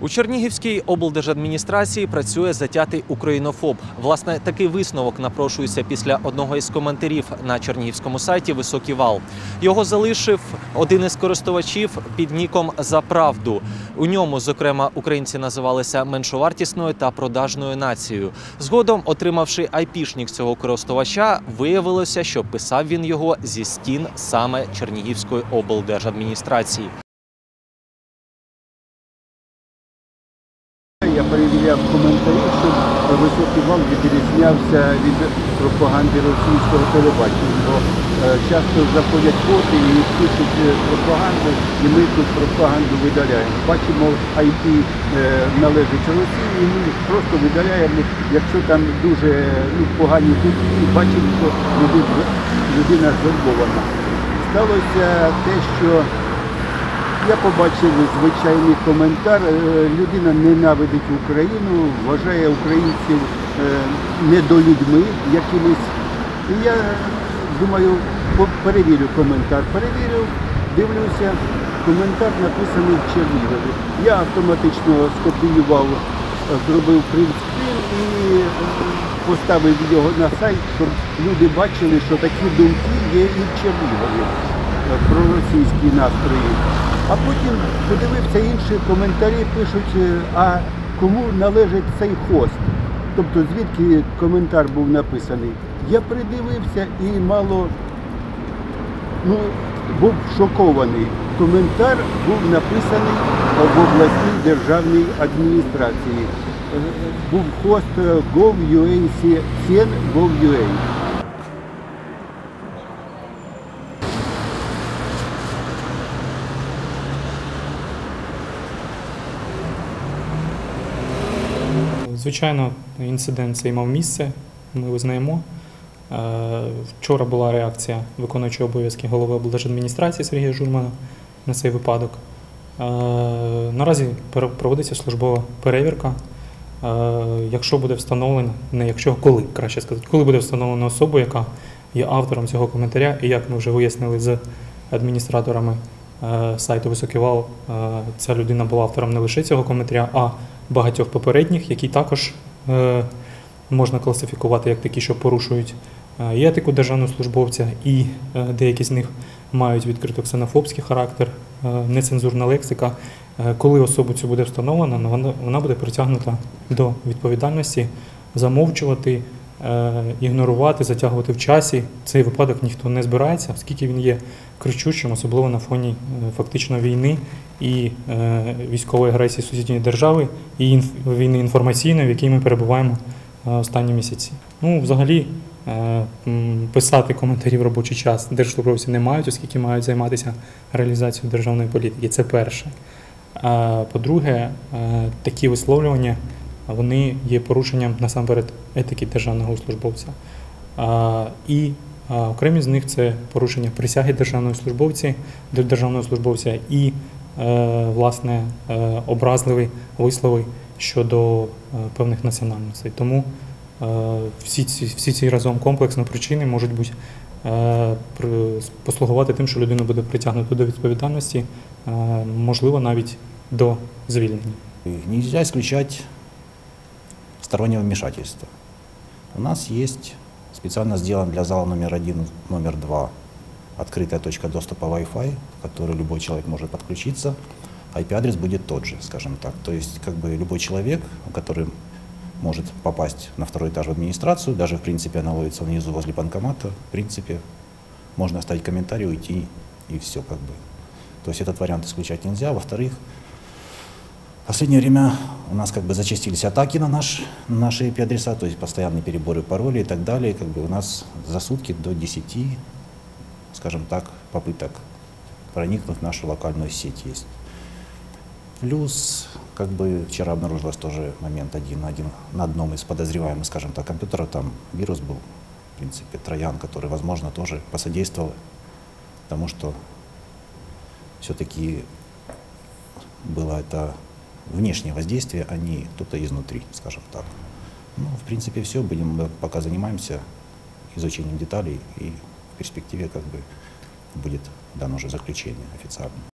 У Чернігівській облдержадміністрації працює затятий українофоб. Власне, такий висновок напрошується після одного із коментарів на чернігівському сайті Високий вал. Його залишив один із користувачів під ніком за правду. У ньому, зокрема, українці називалися меншовартісною та продажною нацією. Згодом, отримавши айпішнік цього користувача, виявилося, що писав він його зі стін саме Чернігівської облдержадміністрації. Перевіряв коментарі, щоб високий вал відрізнявся від пропаганди російського телебачення. Бо е, часто заходять боти і пишуть е, пропаганду, і ми тут пропаганду видаляємо. Бачимо, IP е, належить Росії, і ми просто видаляємо, якщо там дуже ну, погані думки, бачимо, що людина звербована. Сталося те, що я побачив звичайний коментар. Е, Людина ненавидить Україну, вважає українців е, недолюдьми якимись. І я думаю, перевірю коментар. Перевірив, дивлюся, коментар написаний в Чернігові. Я автоматично скопіював, е, зробив принтскрін і поставив його на сайт, щоб люди бачили, що такі думки є і в Чернігові про російські настрої. А потім подивився інші коментарі, пишуть, е, а кому належить цей хост. Тобто звідки коментар був написаний. Я придивився і мало ну, був шокований. Коментар був написаний в обласній державній адміністрації. Е, Був хост е, gov.ua, сен gov.ua. Звичайно, інцидент цей мав місце, ми визнаємо. Е, Вчора була реакція виконуючого обов'язки голови облдержадміністрації Сергія Журмана на цей випадок. Е, Наразі проводиться службова перевірка. Е, Якщо буде встановлено, не якщо, коли, краще сказати, коли буде встановлена особа, яка є автором цього коментаря, і як ми вже вияснили з адміністраторами сайту Високий Вал, е, ця людина була автором не лише цього коментаря, а багатьох попередніх, які також е, можна класифікувати як такі, що порушують е, і етику державного службовця, і е, деякі з них мають відкрито ксенофобський характер, нецензурна лексика. Коли особу цю буде встановлена, ну, вона, буде притягнута до відповідальності, замовчувати, ігнорувати, затягувати в часі. Цей випадок ніхто не збирається, оскільки він є кричущим, особливо на фоні е, фактично війни і е, військової агресії сусідньої держави, і війни інформаційної, в якій ми перебуваємо е, останні місяці. Ну, взагалі, е, писати коментарі в робочий час держслужбовці не мають, оскільки мають займатися реалізацією державної політики. Це перше. По-друге, е, такі висловлювання вони є порушенням насамперед етики державного службовця. І окремі з них це порушення присяги державного службовця, державного службовця і е, власне е, образливі вислови щодо е, певних національностей. Тому всі ці, всі ці разом комплексно причини можуть бути послугувати тим, що людина буде притягнута до відповідальності, можливо, навіть до звільнення. Нельзя исключать стороннего вмешательства. У нас есть специально сделан для зала номер один, номер два открытая точка доступа Wi-Fi, к которой любой человек может подключиться. IP-адрес будет тот же, скажем так. То есть как бы любой человек, который может попасть на второй этаж в администрацию, даже в принципе она ловится внизу возле банкомата, в принципе можно оставить комментарий, уйти и все как бы. То есть этот вариант исключать нельзя. Во-вторых, в последнее время у нас как бы зачастились атаки на, наш, на наши IP-адреса, то есть постоянные переборы паролей и так далее. Как бы у нас за сутки до 10, скажем так, попыток проникнуть в нашу локальную сеть есть. Плюс, как бы вчера обнаружилось тоже момент один, один на одном из подозреваемых, скажем так, компьютеров, там вирус был, в принципе, троян, который, возможно, тоже посодействовал тому, что все-таки было это внешнее воздействие, а не кто-то изнутри, скажем так. Ну, в принципе, все. Будем, мы пока занимаемся изучением деталей и в перспективе как бы будет дано уже заключение официально.